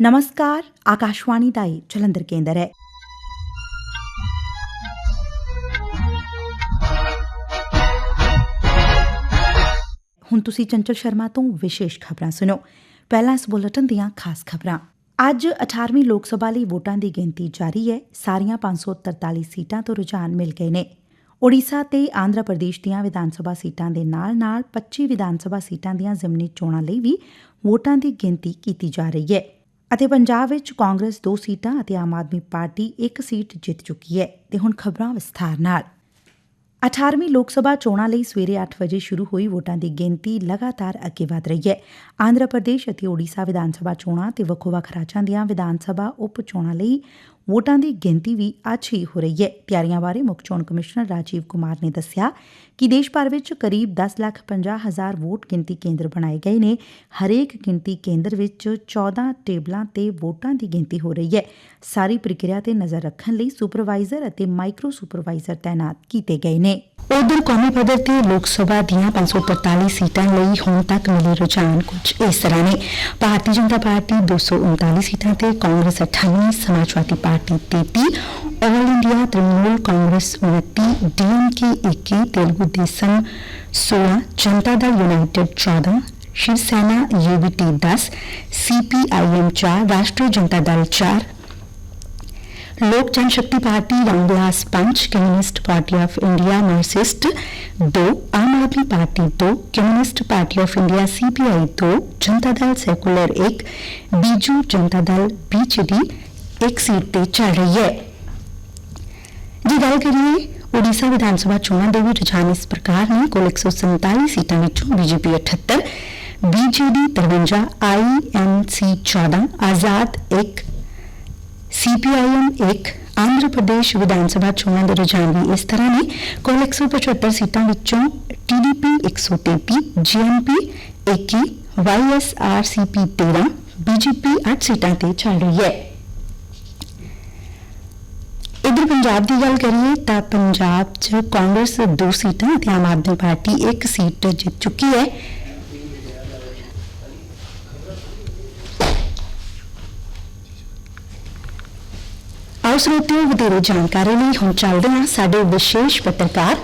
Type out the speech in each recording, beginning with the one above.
ਨਮਸਕਾਰ ਆਕਾਸ਼ਵਾਣੀ ਦਾ ਇਹ ਜਲੰਧਰ ਕੇਂਦਰ ਹੈ ਹੁਣ ਤੁਸੀਂ ਚੰਚਲ ਸ਼ਰਮਾ ਤੋਂ ਵਿਸ਼ੇਸ਼ ਖਬਰਾਂ ਸੁਣੋ ਪਹਿਲਾਂ ਇਸ ਬੁਲੇਟਿਨ ਦੀਆਂ ਖਾਸ ਖਬਰਾਂ ਅੱਜ 18ਵੀਂ ਲੋਕ ਸਭਾ ਲਈ ਵੋਟਾਂ ਦੀ ਗਿਣਤੀ ਜਾਰੀ ਹੈ ਸਾਰੀਆਂ 543 ਸੀਟਾਂ ਤੋਂ ਰੁਝਾਨ ਮਿਲ ਗਏ ਨੇ ਓਡੀਸ਼ਾ ਤੇ ਆਂਧਰਾ ਪ੍ਰਦੇਸ਼ ਦੀਆਂ ਵਿਧਾਨ ਸਭਾ ਸੀਟਾਂ ਦੇ ਨਾਲ-ਨਾਲ 25 ਵਿਧਾਨ ਸਭਾ ਸੀਟਾਂ ਦੀਆਂ ਜ਼ਿਮਨੀ ਚੋਣਾਂ ਲਈ ਵੀ ਵੋਟਾਂ ਦੀ ਗਿਣਤੀ ਕੀਤੀ ਜਾ ਰਹੀ ਹੈ ਅਤੇ ਪੰਜਾਬ ਵਿੱਚ ਕਾਂਗਰਸ ਦੋ ਸੀਟਾਂ ਅਤੇ ਆਮ ਆਦਮੀ ਪਾਰਟੀ ਇੱਕ ਸੀਟ ਜਿੱਤ ਚੁੱਕੀ ਹੈ ਤੇ ਹੁਣ ਖਬਰਾਂ ਵਿਸਥਾਰ ਨਾਲ। 18ਵੀਂ ਲੋਕ ਸਭਾ ਚੋਣਾਂ ਲਈ ਸਵੇਰੇ 8 ਵਜੇ ਸ਼ੁਰੂ ਹੋਈ ਵੋਟਾਂ ਦੀ ਗਿਣਤੀ ਲਗਾਤਾਰ ਅੱਗੇ ਵਧ ਰਹੀ ਹੈ। ਆਂਧਰਾ ਪ੍ਰਦੇਸ਼ ਅਤੇ ਓਡੀਸ਼ਾ ਵਿਧਾਨ ਸਭਾ ਚੋਣਾਂ ਤੇ ਵੱਖੋ-ਵੱਖ ਰਾਜਾਂ ਦੀਆਂ ਵਿਧਾਨ ਸਭਾ, ਉਪ ਚੋਣਾਂ ਲਈ ਵੋਟਾਂ ਦੀ ਗਿਣਤੀ ਵੀ ਅੱਜ ਹੀ ਹੋ ਰਹੀ ਹੈ। ਤਿਆਰੀਆਂ ਬਾਰੇ ਮੁੱਖ ਚੋਣ ਕਮਿਸ਼ਨਰ ਰਾਜੀਵ ਕੁਮਾਰ ਨੇ ਦੱਸਿਆ ਕਿ ਦੇਸ਼ ਭਰ ਵਿੱਚ ਕਰੀਬ 10 ਲੱਖ 50 ਹਜ਼ਾਰ ਵੋਟ ਗਿਣਤੀ ਕੇਂਦਰ ਬਣਾਏ ਗਏ ਨੇ। ਹਰੇਕ ਗਿਣਤੀ ਕੇਂਦਰ ਵਿੱਚ 14 ਟੇਬਲਾਂ ਤੇ ਵੋਟਾਂ ਦੀ ਗਿਣਤੀ ਹੋ ਰਹੀ ਹੈ। ਸਾਰੀ ਪ੍ਰਕਿਰਿਆ ਤੇ ਨਜ਼ਰ ਰੱਖਣ ਲਈ ਸੁਪਰਵਾਈਜ਼ਰ ਅਤੇ ਮਾਈਕਰੋ ਸੁਪਰਵਾਈਜ਼ਰ ਤਾਇਨਾਤ ਕੀਤੇ ਗਏ ਨੇ। ਉਧਰ ਕੌਮੀ ਪੱਧਰ ਤੇ ਲੋਕ ਸਭਾ ਦੀਆਂ 543 ਸੀਟਾਂ ਲਈ ਹੁਣ ਤੱਕ ਮਿਲੇ ਰੁਝਾਨ ਕੁਝ ਇਸ ਤਰ੍ਹਾਂ ਨੇ। ਭਾਰਤੀ ਜਨਤਾ ਪਾਰਟੀ 239 ਸੀਟਾਂ ਤੇ Congress 98 Samajwadi party 33 all India Trinamool Congress 29 DMK 21 Telugu Desam 16 Janata Dal united 14 Shiv Sena UBT 10 CPIM 4 Rashtriya Janata Dal 4 Lok Janshakti party Ramvilas punch communist party of India marxist 2 Aam Aadmi party 2 communist party of India CPI 2 Janata Dal secular 1 Biju Janata Dal BJD ਇੱਕ seat ਤੇ ਚੱਲ ਰਹੀ ਹੈ ਜੇ ਗੱਲ ਕਰੀਏ ਓਡੀਸ਼ਾ ਵਿਧਾਨ ਸਭਾ ਚੋਣਾਂ ਦੇ ਵੀ ਰੁਝਾਨ ਇਸ ਪ੍ਰਕਾਰ ਨੇ ਕੁੱਲ 147 ਸੀਟਾਂ ਵਿੱਚੋਂ ਬੀਜੇਪੀ 78 ਬੀਜੇਡੀ 53 ਆਈਐਨਸੀ 14 ਆਜ਼ਾਦ 1 ਸੀਪੀਆਈਐਮ 1 ਆਂਧਰਾ ਪ੍ਰਦੇਸ਼ ਵਿਧਾਨ ਸਭਾ ਚੋਣਾਂ ਦੇ ਰੁਝਾਨ ਵੀ ਇਸ ਤਰ੍ਹਾਂ ਨੇ ਕੁੱਲ 175 ਸੀਟਾਂ ਵਿੱਚੋਂ ਟੀਡੀਪੀ 133 ਜੀਐਮਪੀ 21 ਵਾਈਐਸਆਰਸੀਪੀ 13 ਬੀਜੇਪੀ 8 ਸੀਟਾਂ ਤੇ ਚੱਲ ਰਹੀ ਹੈ ਇਧਰ ਪੰਜਾਬ ਦੀ ਗੱਲ ਕਰੀਏ ਤਾਂ ਪੰਜਾਬ 'ਚ ਕਾਂਗਰਸ ਦੋ ਸੀਟਾਂ ਤੇ ਆਮ ਆਦਮੀ ਪਾਰਟੀ ਇੱਕ ਸੀਟ ਜਿੱਤ ਚੁੱਕੀ ਹੈ। ਆਓ ਸਰੋਤਿਓ ਵਧੇਰੇ ਜਾਣਕਾਰੀ ਲਈ ਹੁਣ ਚੱਲਦੇ ਹਾਂ ਸਾਡੇ ਵਿਸ਼ੇਸ਼ ਪੱਤਰਕਾਰ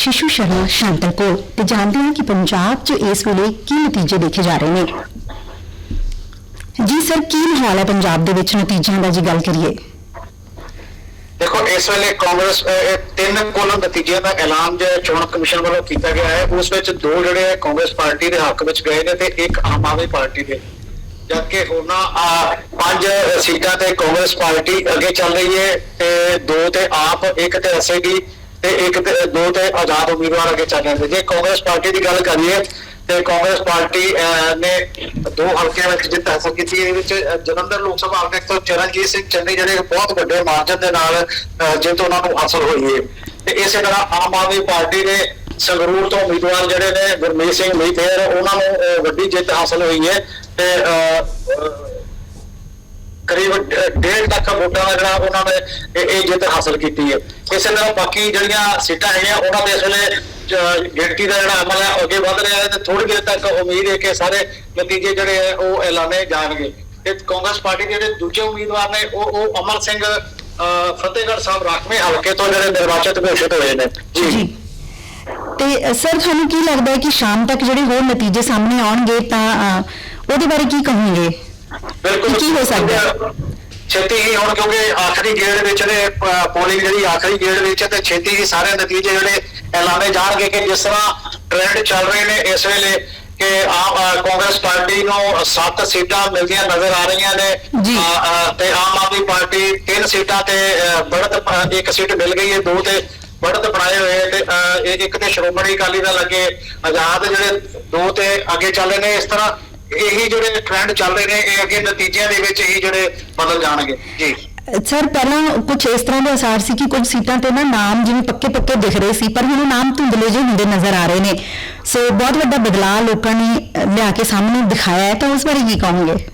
ਸ਼ਿਸ਼ੂ ਸ਼ਰਮਾ ਸ਼ਾਂਤਲ ਕੋਲ ਤੇ ਜਾਣਦੇ ਹਾਂ ਕਿ ਪੰਜਾਬ 'ਚ ਇਸ ਵੇਲੇ ਕੀ ਨਤੀਜੇ ਦੇਖੇ ਜਾ ਰਹੇ ਨੇ। ਜੀ ਸਰ, ਕੀ ਮਾਹੌਲ ਹੈ ਪੰਜਾਬ ਦੇ ਵਿੱਚ ਨਤੀਜਿਆਂ ਦਾ ਜੀ ਗੱਲ ਕਰੀਏ? ਦੇਖੋ, ਇਸ ਵੇਲੇ ਕਾਂਗਰਸ ਇਹ ਤਿੰਨ ਕੁੱਲ ਨਤੀਜਿਆਂ ਦਾ ਐਲਾਨ ਜੋ ਚੋਣ ਕਮਿਸ਼ਨ ਵੱਲੋਂ ਕੀਤਾ ਗਿਆ ਹੈ, ਉਸ ਵਿੱਚ ਦੋ ਜਿਹੜੇ ਕਾਂਗਰਸ ਪਾਰਟੀ ਦੇ ਹੱਕ ਵਿੱਚ ਗਏ ਨੇ ਤੇ ਇੱਕ ਆਮ ਆਦਮੀ ਪਾਰਟੀ ਦੇ। ਜਦਕਿ ਉਹਨਾਂ ਆ ਪੰਜ ਸੀਟਾਂ ਤੇ ਕਾਂਗਰਸ ਪਾਰਟੀ ਅੱਗੇ ਚੱਲ ਰਹੀ ਹੈ ਤੇ ਦੋ ਤੇ ਆਪ, ਇੱਕ ਤੇ ਐਸਏਡੀ ਤੇ ਇੱਕ ਤੇ, ਦੋ ਤੇ ਆਜ਼ਾਦ ਉਮੀਦਵਾਰ ਅੱਗੇ ਚੱਲ ਰਹੇ ਨੇ। ਜੇ ਕਾਂਗਰਸ ਪਾਰਟੀ ਦੀ ਗੱਲ ਕਰੀਏ ਤੇ ਕਾਂਗਰਸ ਪਾਰਟੀ ਨੇ ਦੋ ਹਲਕਿਆਂ ਵਿੱਚ ਜਿੱਤ ਹਾਸਲ ਕੀਤੀ। ਹੈ। ਵਿੱਚ ਜਲੰਧਰ ਲੋਕ ਸਭਾ ਹਲਕੇ ਤੋਂ ਚਰਨਜੀਤ ਸਿੰਘ ਚੰਨੀ ਜਿਹੜੇ ਬਹੁਤ ਵੱਡੇ ਮਾਰਜਨ ਦੇ ਨਾਲ ਜਿੱਤ ਉਹਨਾਂ ਨੂੰ ਹਾਸਲ ਹੋਈ ਹੈ ਤੇ ਇਸੇ ਤਰ੍ਹਾਂ ਆਮ ਆਦਮੀ ਪਾਰਟੀ ਦੇ ਸੰਗਰੂਰ ਤੋਂ ਉਮੀਦਵਾਰ ਜਿਹੜੇ ਨੇ ਗੁਰਮੀਤ ਸਿੰਘ ਮੀਤੇਰ ਉਹਨਾਂ ਨੂੰ ਵੱਡੀ ਜਿੱਤ ਹਾਸਲ ਹੋਈ ਹੈ ਤੇ ਅਹ, ਕਰੀਬ 1.5 ਲੱਖ ਵੋਟਾਂ ਦਾ ਜਿਹੜਾ ਉਹਨਾਂ ਨੇ ਇਹ- ਜਿੱਤ ਹਾਸਲ ਕੀਤੀ ਹੈ ਇਸੇ ਤਰ੍ਹਾਂ ਬਾਕੀ ਜਿਹੜੀਆਂ ਸੀਟਾਂ ਹੈਗੀਆਂ ਉਹਨਾਂ ਦੇ ਇਸ ਵੇਲੇ ਗਿਣਤੀ ਦਾ ਜਿਹੜਾ ਅਮਲ ਹੈ ਅੱਗੇ ਵਧ ਰਿਹਾ ਹੈ ਤੇ ਥੋੜੀ ਦੇਰ ਤੱਕ ਉਮੀਦ ਹੈ ਕਿ ਸਾਰੇ ਨਤੀਜੇ ਜਿਹੜੇ ਉਹ ਐਲਾਨੇ ਜਾਣਗੇ। ਤੇ ਕਾਂਗਰਸ ਪਾਰਟੀ ਦੇ ਜਿਹੜੇ ਦੂਜੇ ਉਮੀਦਵਾਰ ਨੇ ਉਹ ਉਹ ਅਮਰ ਸਿੰਘ ਫਤਿਹਗੜ੍ਹ ਸਾਹਿਬ ਰਾਖਵੇਂ ਹਲਕੇ ਤੋਂ ਜਿਹੜੇ ਨਿਰਵਾਚਿਤ ਘੋਸ਼ਿਤ ਹੋਏ ਨੇ। ਜੀ। ਤੇ ਸਰ ਤੁਹਾਨੂੰ ਕੀ ਲੱਗਦਾ ਹੈ ਕਿ ਸ਼ਾਮ ਤੱਕ ਜਿਹੜੇ ਹੋਰ ਨਤੀਜੇ ਸਾਹਮਣੇ ਆਉਣਗੇ ਤਾਂ ਉਹਦੇ ਬਾਰੇ ਕੀ ਕਹੋਗੇ? ਬਿਲਕੁਲ। ਕੀ ਹੋ ਸਕਦਾ? ਹੈ? ਛੇਤੀ ਹੀ ਹੁਣ ਕਿਉਂਕਿ ਆਖਰੀ ਗੇੜ ਵਿੱਚ ਨੇ ਪੋਲਿੰਗ ਜਿਹੜੀ ਆਖਰੀ ਗੇੜ ਵਿੱਚ ਤੇ ਛੇਤੀ ਹੀ ਸਾਰੇ ਨਤੀਜੇ ਜਿਹੜੇ ਐਲਾਨੇ ਜਾਣਗੇ ਕਿ ਜਿਸ ਤਰ੍ਹਾਂ ਟ੍ਰੈਂਡ ਚੱਲ ਰਹੇ ਨੇ ਇਸ ਵੇਲੇ ਕਿ ਆਮ ਕਾਂਗਰਸ ਪਾਰਟੀ ਨੂੰ 7 ਸੀਟਾਂ ਮਿਲਦੀਆਂ ਨਜ਼ਰ ਆ ਰਹੀਆਂ ਨੇ। ਤੇ ਆਮ ਆਦਮੀ ਪਾਰਟੀ ਤਿੰਨ ਸੀਟਾਂ ਤੇ ਬੜਤ ਇੱਕ ਸੀਟ ਮਿਲ ਗਈ ਹੈ ਦੋ ਤੇ ਬੜਤ ਬਣਾਏ ਹੋਏ ਤੇ ਇੱਕ ਤੇ ਸ਼੍ਰੋਮਣੀ ਅਕਾਲੀ ਦਲ ਅੱਗੇ ਆਜ਼ਾਦ ਜਿਹੜੇ ਦੋ ਤੇ ਅੱਗੇ ਚੱਲੇ ਨੇ ਇਸ ਤਰ੍ਹਾਂ ਇਹੀ ਜਿਹੜੇ ਟ੍ਰੈਂਡ ਚੱਲ ਰਹੇ ਨੇ ਇਹ ਅੱਗੇ ਨਤੀਜਿਆਂ ਦੇ ਵਿੱਚ ਹੀ ਜਿਹੜੇ ਬਦਲ ਜਾਣਗੇ। ਜੀ। ਸਰ ਪਹਿਲਾਂ ਕੁਝ ਇਸ ਤਰ੍ਹਾਂ ਦੇ ਅਸਾਰ ਸੀ ਕਿ ਕੁਝ ਸੀਟਾਂ ਤੇ ਨਾ ਨਾਮ ਜਿਵੇਂ ਪੱਕੇ ਪੱਕੇ ਦਿਖ ਰਹੇ ਸੀ ਪਰ ਹੁਣ ਨਾਮ ਧੁੰਦਲੇ ਜਿਹੇ ਹੁੰਦੇ ਨਜ਼ਰ ਆ ਰਹੇ ਨੇ। ਸੋ ਬਹੁਤ ਵੱਡਾ ਬਦਲਾਅ ਲੋਕਾਂ ਨੇ ਲਿਆ ਕੇ ਸਾਹਮਣੇ ਦਿਖਾਇਆ ਹੈ ਤਾਂ ਉਸ ਬਾਰੇ ਕੀ ਕਹੋਗੇ?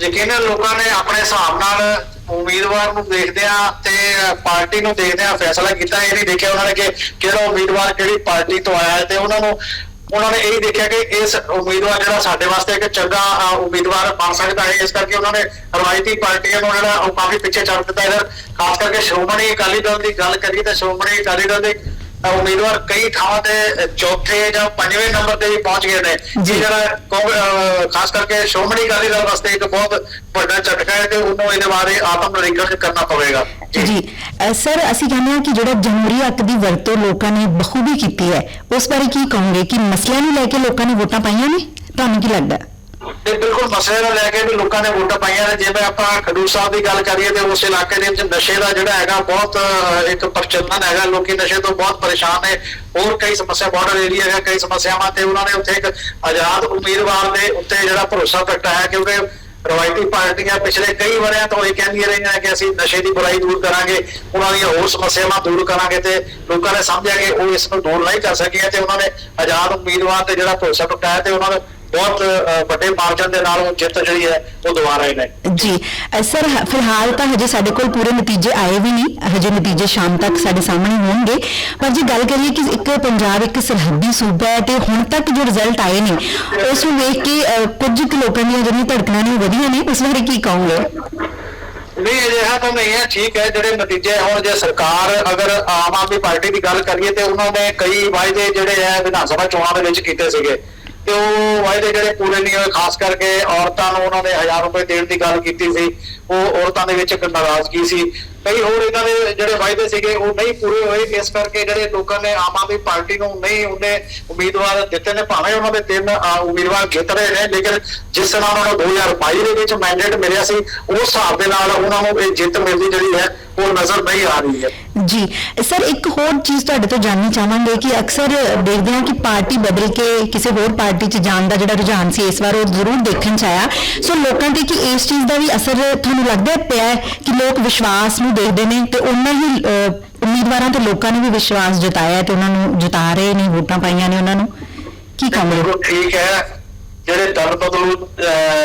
ਯਕੀਨਨ ਲੋਕਾਂ ਨੇ ਆਪਣੇ ਹਿਸਾਬ ਨਾਲ ਉਮੀਦਵਾਰ ਨੂੰ ਦੇਖਦਿਆਂ ਤੇ ਪਾਰਟੀ ਨੂੰ ਦੇਖਦਿਆਂ ਫੈਸਲਾ ਕੀਤਾ ਇਹ ਨਹੀਂ ਦੇਖਿਆ ਉਹਨਾਂ ਨੇ ਕਿ ਕਿਹੜਾ ਉਮੀਦਵਾਰ ਕਿਹੜੀ ਪਾਰਟੀ ਤੋਂ ਆਇਆ ਤੇ ਉਹਨਾਂ ਨੂੰ ਉਹਨਾਂ ਨੇ ਇਹ ਦੇਖਿਆ ਕਿ ਇਸ ਉਮੀਦਵਾਰ ਜਿਹੜਾ ਸਾਡੇ ਵਾਸਤੇ ਇੱਕ ਚੰਗਾ ਉਮੀਦਵਾਰ ਬਣ ਸਕਦਾ ਹੈ। ਇਸ ਕਰਕੇ ਉਹਨਾਂ ਨੇ ਰਵਾਇਤੀ ਪਾਰਟੀਆਂ ਨੂੰ ਜਿਹੜਾ ਉਹ ਕਾਫੀ ਪਿੱਛੇ ਛੱਡ ਦਿੱਤਾ ਇਧਰ। ਖਾਸ ਕਰਕੇ ਸ਼੍ਰੋਮਣੀ ਅਕਾਲੀ ਦਲ ਦੀ ਗੱਲ ਕਰੀਏ ਤਾਂ ਸ਼੍ਰੋਮਣੀ ਅਕਾਲੀ ਦਲ ਦੇ ਉਮੀਦਵਾਰ ਕਈ ਥਾਵਾਂ ਤੇ ਚੌਥੇ ਜਾਂ ਪੰਜਵੇਂ ਨੰਬਰ ਤੇ ਵੀ ਪਹੁੰਚ ਗਏ ਨੇ। ਜੀ। ਜਿਹੜਾ ਖਾਸ ਕਰਕੇ ਸ਼੍ਰੋਮਣੀ ਅਕਾਲੀ ਦਲ ਵਾਸਤੇ ਇੱਕ ਬਹੁਤ ਵੱਡਾ ਝਟਕਾ ਹੈ ਤੇ ਉਹਨੂੰ ਇਹਦੇ ਬਾਰੇ ਆਤਮ ਨਿਰੀਖਣ ਕਰਨਾ ਪਵੇਗਾ। ਜੀ। ਸਰ ਅਸੀਂ ਕਹਿੰਦੇ ਹਾਂ ਕਿ ਜਿਹੜਾ ਜਮਹੂਰੀ ਹੱਕ ਦੀ ਵਰਤੋਂ ਲੋਕਾਂ ਨੇ ਬਖੂਬੀ ਕੀਤੀ ਹੈ ਉਸ ਬਾਰੇ ਕੀ ਕਹੋਗੇ? ਕਿ ਮਸਲਿਆਂ ਨੂੰ ਲੈ ਕੇ ਲੋਕਾਂ ਨੇ ਵੋਟਾਂ ਪਾਈਆਂ ਨੇ? ਤੁਹਾਨੂੰ ਕੀ ਲੱਗਦਾ? ਤੇ ਬਿਲਕੁਲ ਮਸਲੇ ਨੂੰ ਲੈ ਕੇ ਵੀ ਲੋਕਾਂ ਨੇ ਵੋਟਾਂ ਪਾਈਆਂ ਨੇ। ਜਿਵੇਂ ਆਪਾਂ ਖਡੂਰ ਸਾਹਿਬ ਦੀ ਗੱਲ ਕਰੀਏ ਤੇ ਉਸ ਇਲਾਕੇ ਦੇ ਵਿੱਚ ਨਸ਼ੇ ਦਾ ਜਿਹੜਾ ਹੈਗਾ ਬਹੁਤ ਇੱਕ ਪ੍ਰਚਲਨ ਹੈਗਾ। ਲੋਕੀ ਨਸ਼ੇ ਤੋਂ ਬਹੁਤ ਪਰੇਸ਼ਾਨ ਨੇ। ਹੋਰ ਕਈ ਸਮੱਸਿਆ ਬਾਰਡਰ ਏਰੀਆ ਹੈਗਾ, ਕਈ ਸਮੱਸਿਆਵਾਂ ਤੇ ਉਹਨਾਂ ਨੇ ਉੱਥੇ ਇੱਕ ਆਜ਼ਾਦ ਉਮੀਦਵਾਰ ਦੇ ਉੱਤੇ ਜਿਹੜਾ ਭਰੋਸਾ ਪ੍ਰਗਟਾਇਆ ਕਿਉਂਕਿ ਰਵਾਇਤੀ ਪਾਰਟੀਆਂ ਪਿਛਲੇ ਕਈ ਵਰਿਆਂ ਤੋਂ ਇਹ ਕਹਿੰਦੀਆਂ ਰਹੀਆਂ ਕਿ ਅਸੀਂ ਨਸ਼ੇ ਦੀ ਬੁਰਾਈ ਦੂਰ ਕਰਾਂਗੇ, ਉਹਨਾਂ ਦੀਆਂ ਹੋਰ ਸਮੱਸਿਆਵਾਂ ਦੂਰ ਕਰਾਂਗੇ ਤੇ ਲੋਕਾਂ ਨੇ ਸਮਝਿਆ ਕਿ ਉਹ ਇਸ ਨੂੰ ਦੂਰ ਨਹੀਂ ਕਰ ਸਕੀਆਂ ਤੇ ਉਹਨਾਂ ਨੇ ਆਜ਼ਾਦ ਉਮੀਦਵਾਰ ਤੇ ਜਿਹੜਾ ਭਰੋਸਾ ਪ੍ਰਗਟਾਇਆ ਤੇ ਉਹਨਾਂ ਨੇ ਬਹੁਤ ਵੱਡੇ ਮਾਰਜਨ ਦੇ ਨਾਲ ਉਹ ਜਿੱਤ ਜਿਹੜੀ ਹੈ ਉਹ ਦਵਾ ਰਹੇ ਨੇ। ਜੀ ਸਰ ਫਿਲਹਾਲ ਤਾਂ ਹਜੇ ਸਾਡੇ ਕੋਲ ਪੂਰੇ ਨਤੀਜੇ ਆਏ ਵੀ ਨਹੀਂ। ਹਜੇ ਨਤੀਜੇ ਸ਼ਾਮ ਤੱਕ ਸਾਡੇ ਸਾਹਮਣੇ ਹੋਣਗੇ। ਪਰ ਜੇ ਗੱਲ ਕਰੀਏ ਕਿ ਇੱਕ ਪੰਜਾਬ ਇੱਕ ਸਰਹੱਦੀ ਸੂਬਾ ਹੈ ਤੇ ਹੁਣ ਤੱਕ ਜੋ ਰਿਜ਼ਲਟ ਆਏ ਨੇ ਉਸ ਨੂੰ ਵੇਖ ਕੇ ਕੁਝ ਕੁ ਲੋਕਾਂ ਦੀਆਂ ਜਿਹੜੀਆਂ ਧੜਕਣਾਂ ਨੇ ਵਧੀਆਂ ਨੇ। ਉਸ ਬਾਰੇ ਕੀ ਕਹੋਗੇ? ਨਹੀਂ ਅਜਿਹਾ ਤਾਂ ਨਹੀਂ ਹੈ ਠੀਕ ਹੈ ਜਿਹੜੇ ਨਤੀਜੇ ਹੁਣ ਜੇ ਸਰਕਾਰ ਅਗਰ ਆਮ ਆਦਮੀ ਪਾਰਟੀ ਦੀ ਗੱਲ ਕਰੀਏ ਤੇ ਉਹਨਾਂ ਨੇ ਕਈ ਵਾਅਦੇ ਜਿਹੜੇ ਹੈ ਵਿਧਾਨ ਸਭਾ ਚੋਣਾਂ ਦੇ ਵਿੱਚ ਕੀਤੇ ਸੀਗੇ। ਤੇ ਉਹ ਵਾਅਦੇ ਜਿਹੜੇ ਪੂਰੇ ਨਹੀਂ ਹੋਏ, ਖਾਸ ਕਰਕੇ ਔਰਤਾਂ ਨੂੰ ਉਹਨਾਂ ਨੇ 1000 ਰੁਪਏ ਦੇਣ ਦੀ ਗੱਲ ਕੀਤੀ ਸੀ। ਉਹ ਔਰਤਾਂ ਦੇ ਵਿੱਚ ਇੱਕ ਨਾਰਾਜ਼ਗੀ ਸੀ। ਕਈ ਹੋਰ ਇਹਨਾਂ ਦੇ ਜਿਹੜੇ ਵਾਅਦੇ ਸੀਗੇ, ਉਹ ਨਹੀਂ ਪੂਰੇ ਹੋਏ। ਇਸ ਕਰਕੇ ਜਿਹੜੇ ਲੋਕਾਂ ਨੇ ਆਮ ਆਦਮੀ ਪਾਰਟੀ ਨੂੰ ਨਹੀਂ ਉਹਨੇ ਉਮੀਦਵਾਰ ਦਿੱਤੇ ਨੇ। ਭਾਵੇਂ ਉਹਨਾਂ ਦੇ ਤਿੰਨ ਉਮੀਦਵਾਰ ਜਿੱਤ ਰਹੇ ਨੇ, ਲੇਕਿਨ ਜਿਸ ਤਰ੍ਹਾਂ ਉਹਨਾਂ ਨੂੰ 2022 ਦੇ ਵਿੱਚ ਮੈਂਡੇਟ ਮਿਲਿਆ ਸੀ, ਉਸ ਹਿਸਾਬ ਦੇ ਨਾਲ ਉਹਨਾਂ ਨੂੰ ਇਹ ਜਿੱਤ ਮਿਲਦੀ ਜਿਹੜੀ ਹੈ, ਉਹ ਨਜ਼ਰ ਨਹੀਂ ਆ ਰਹੀ ਹੈ। ਜੀ। ਸਰ, ਇੱਕ ਹੋਰ ਚੀਜ਼ ਤੁਹਾਡੇ ਤੋਂ ਜਾਣਨੀ ਚਾਹਾਂਗੇ ਕਿ ਅਕਸਰ ਦੇਖਦੇ ਹਾਂ ਕਿ ਪਾਰਟੀ ਬਦਲ ਕੇ ਕਿਸੇ ਹੋਰ ਪਾਰਟੀ 'ਚ ਜਾਣ ਦਾ ਜਿਹੜਾ ਰੁਝਾਨ ਸੀ, ਇਸ ਵਾਰ ਉਹ ਜ਼ਰੂਰ ਦੇਖਣ 'ਚ ਆਇਆ। ਸੋ ਲੋਕਾਂ ਤੇ ਕਿ ਇਸ ਚੀਜ਼ ਦਾ ਵੀ ਅਸਰ ਤੁਹਾਨੂੰ ਲੱਗਦਾ ਪਿਆ ਕਿ ਲੋਕ ਵਿਸ਼ਵਾਸ ਨੂੰ ਦੇਖਦੇ ਨੇ ਤੇ ਉਹਨਾਂ ਹੀ ਉਮੀਦਵਾਰਾਂ ਤੇ ਲੋਕਾਂ ਨੇ ਵੀ ਵਿਸ਼ਵਾਸ ਜਤਾਇਆ ਤੇ ਉਹਨਾਂ ਨੂੰ ਜਿਤਾ ਰਹੇ ਨੇ ਵੋਟਾਂ ਪਾਈਆਂ ਨੇ ਉਹਨਾਂ ਨੂੰ। ਕੀ ਕਹੋਗੇ ਠੀਕ ਹੈ। ਜਿਹੜੇ ਦਲ ਬਦਲੂ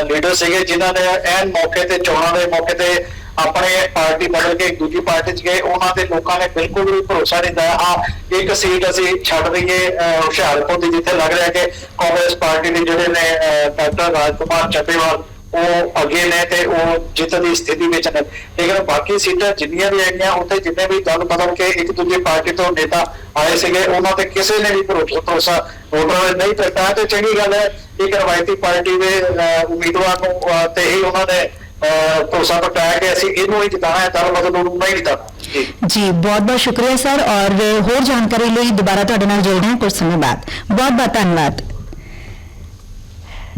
ਲੀਡਰ ਸੀਗੇ ਜਿਨ੍ਹਾਂ ਨੇ ਐਨ ਮੌਕੇ ਤੇ ਚੋਣਾਂ ਦੇ ਮੌਕੇ ਤੇ ਆਪਣੇ ਪਾਰਟੀ ਬਦਲ ਕੇ ਦੂਜੀ ਪਾਰਟੀ 'ਚ ਗਏ ਉਹਨਾਂ ਦੇ ਲੋਕਾਂ ਨੇ ਬਿਲਕੁਲ ਵੀ ਭਰੋਸਾ ਨਹੀਂ ਦਿੱਤਾ। ਹਾਂ ਇੱਕ ਸੀਟ ਅਸੀਂ ਛੱਡ ਦਈਏ ਅਹ, ਹੁਸ਼ਿਆਰਪੁਰ ਦੀ ਜਿੱਥੇ ਲੱਗ ਰਿਹਾ ਕਿ ਕਾਂਗਰਸ ਪਾਰਟੀ ਦੇ ਜਿਹੜੇ ਨੇ ਅਹ, ਡਾਕਟਰ ਰਾਜਕੁਮਾਰ ਚੱਬੇਵਾਲ ਉਹ ਅੱਗੇ ਨੇ ਤੇ ਉਹ ਜਿੱਤ ਦੀ ਸਥਿਤੀ ਵਿੱਚ ਨੇ। ਲੇਕਿਨ ਬਾਕੀ ਸੀਟਾਂ ਜਿੰਨੀਆਂ ਵੀ ਹੈਗੀਆਂ, ਉੱਥੇ ਜਿੰਨੇ ਵੀ ਦਲ ਬਦਲ ਕੇ ਇੱਕ ਦੂਜੀ ਪਾਰਟੀ ਤੋਂ ਨੇਤਾ ਆਏ ਸੀਗੇ, ਉਹਨਾਂ ਤੇ ਕਿਸੇ ਨੇ ਵੀ ਭਰੋਸਾ ਵੋਟਰਾਂ ਨੇ ਨਹੀਂ ਪ੍ਰਗਟਾਇਆ ਤੇ ਚੰਗੀ ਗੱਲ ਹੈ ਇੱਕ ਰਵਾਇਤੀ ਪਾਰਟੀ ਦੇ ਉਮੀਦਵਾਰ ਨੂੰ ਤੇ ਹੀ ਉਹਨਾਂ ਨੇ ਭਰੋਸਾ ਪ੍ਰਗਟਾਇਆ ਕਿ ਅਸੀਂ ਇਹਨੂੰ ਹੀ ਜਿਤਾਣਾ ਹੈ ਦਲ ਬਦਲ ਨੂੰ ਨਹੀਂ ਜਿਤਾਣਾ ਜੀ। ਬਹੁਤ ਬਹੁਤ ਸ਼ੁਕਰੀਆ, ਸਰ, ਔਰ ਹੋਰ ਜਾਣਕਾਰੀ ਲਈ ਦੁਬਾਰਾ ਤੁਹਾਡੇ ਨਾਲ ਜੁੜਦੇ ਹਾਂ ਕੁਝ ਸਮੇਂ ਬਾਅਦ। ਬਹੁਤ ਬਹੁਤ ਧੰਨਵਾਦ।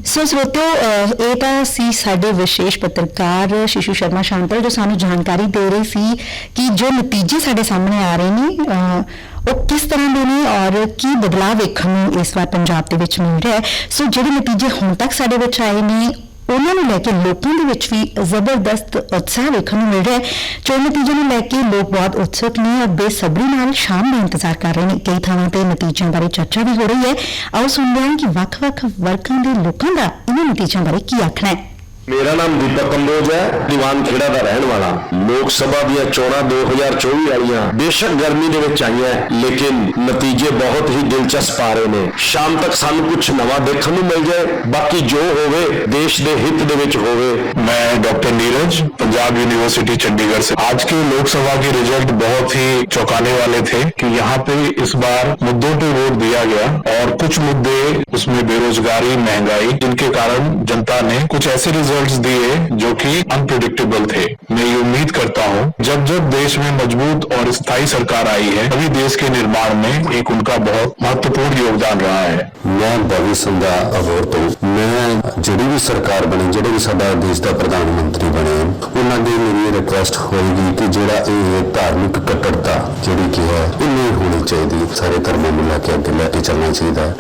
ਸੋ ਸਰੋਤਿਓ ਇਹ ਤਾਂ ਸੀ ਸਾਡੇ ਵਿਸ਼ੇਸ਼ ਪੱਤਰਕਾਰ ਸ਼ਿਸ਼ੂ ਸ਼ਰਮਾ ਸ਼ਾਂਤਲ ਜੋ ਸਾਨੂੰ ਜਾਣਕਾਰੀ ਦੇ ਰਹੇ ਸੀ ਕਿ ਜੋ ਨਤੀਜੇ ਸਾਡੇ ਸਾਹਮਣੇ ਆ ਰਹੇ ਨੇ ਉਹ ਕਿਸ ਤਰ੍ਹਾਂ ਦੇ ਨੇ ਔਰ ਕੀ ਬਦਲਾਅ ਵੇਖਣ ਨੂੰ ਇਸ ਵਾਰ ਪੰਜਾਬ ਦੇ ਵਿੱਚ ਮਿਲ ਰਿਹਾ ਹੈ। ਸੋ ਜਿਹੜੇ ਨਤੀਜੇ ਹੁਣ ਤੱਕ ਸਾਡੇ ਵਿੱਚ ਆਏ ਨੇ ਉਹਨਾਂ ਨੂੰ ਲੈ ਕੇ ਲੋਕਾਂ ਦੇ ਵਿੱਚ ਵੀ ਜ਼ਬਰਦਸਤ ਉਤਸ਼ਾਹ ਵੇਖਣ ਨੂੰ ਮਿਲ ਰਿਹਾ ਹੈ। ਚੋਣ ਨਤੀਜੇ ਨੂੰ ਲੈ ਕੇ ਲੋਕ ਬਹੁਤ ਉਤਸੁਕ ਨੇ ਔਰ ਬੇਸਬਰੀ ਨਾਲ ਸ਼ਾਮ ਦਾ ਇੰਤਜ਼ਾਰ ਕਰ ਰਹੇ ਨੇ। ਕਈ ਥਾਵਾਂ ਤੇ ਨਤੀਜਿਆਂ ਬਾਰੇ ਚਰਚਾ ਵੀ ਹੋ ਰਹੀ ਹੈ। ਆਓ ਸੁਣਦੇ ਹਾਂ ਕਿ ਵੱਖ-ਵੱਖ ਵਰਗਾਂ ਦੇ ਲੋਕਾਂ ਦਾ ਇਹਨਾਂ ਨਤੀਜਿਆਂ ਬਾਰੇ ਕੀ ਆਖਣਾ ਹੈ। ਮੇਰਾ ਨਾਮ ਦੀਪਕ ਕੰਬੋਜ ਹੈ ਦੀਵਾਨ ਖੇੜਾ ਦਾ ਰਹਿਣ ਵਾਲਾ ਲੋਕ ਸਭਾ ਦੀਆਂ ਚੋਣਾਂ 2024 ਵਾਲੀਆਂ ਬੇਸ਼ੱਕ ਗਰਮੀ ਦੇ ਵਿੱਚ ਆਈਆਂ ਲੇਕਿਨ ਨਤੀਜੇ ਬਹੁਤ ਹੀ ਦਿਲਚਸਪ ਆ ਰਹੇ ਨੇ ਸ਼ਾਮ ਤੱਕ ਸਾਨੂੰ ਕੁਝ ਨਵਾਂ ਦੇਖਣ ਨੂੰ ਮਿਲ ਜਾਏ ਬਾਕੀ ਜੋ ਹੋਵੇ ਦੇਸ਼ ਦੇ ਹਿੱਤ ਦੇ ਵਿੱਚ ਹੋਵੇ मैं डॉक्टर नीरज पंजाब यूनिवर्सिटी चंडीगढ़ से आज के लोकसभा के रिजल्ट बहुत ही चौंकाने वाले थे कि यहाँ पे इस बार मुद्दों पे वोट दिया गया और कुछ मुद्दे उसमें बेरोजगारी महंगाई जिनके कारण जनता ने कुछ ऐसे रिजल्ट्स दिए जो कि अनप्रिडिक्टेबल थे मैं ये उम्मीद करता हूँ जब जब देश में मजबूत और स्थायी सरकार आई है तभी देश के निर्माण में एक उनका बहुत महत्वपूर्ण योगदान रहा है ਮੈਂ ਬਵੀ ਸੰਧਾ ਅਬੋਰ ਤੋਂ ਮੈਂ ਜਿਹੜੀ ਵੀ ਸਰਕਾਰ ਬਣੀ ਜਿਹੜੇ ਵੀ ਸਾਡਾ ਦੇਸ਼ ਦਾ ਪ੍ਰਧਾਨ ਮੰਤਰੀ ਬਣੇ ਉਹਨਾਂ ਦੀ ਮੇਰੀ ਰਿਕੁਐਸਟ ਹੋਏਗੀ ਕਿ ਜਿਹੜਾ ਇਹ ਧਾਰਮਿਕ ਕੱਟੜਤਾ ਜਿਹੜੀ ਕਿ ਹੈ ਇਹ ਨਹੀਂ ਹੋਣੀ ਚਾਹੀਦੀ ਸਾਰੇ ਧਰਮਾਂ ਨੂੰ ਲੈ ਕੇ ਅੱਗੇ ਲੈ ਕੇ ਚੱਲਣਾ ਚਾਹੀਦਾ ਹੈ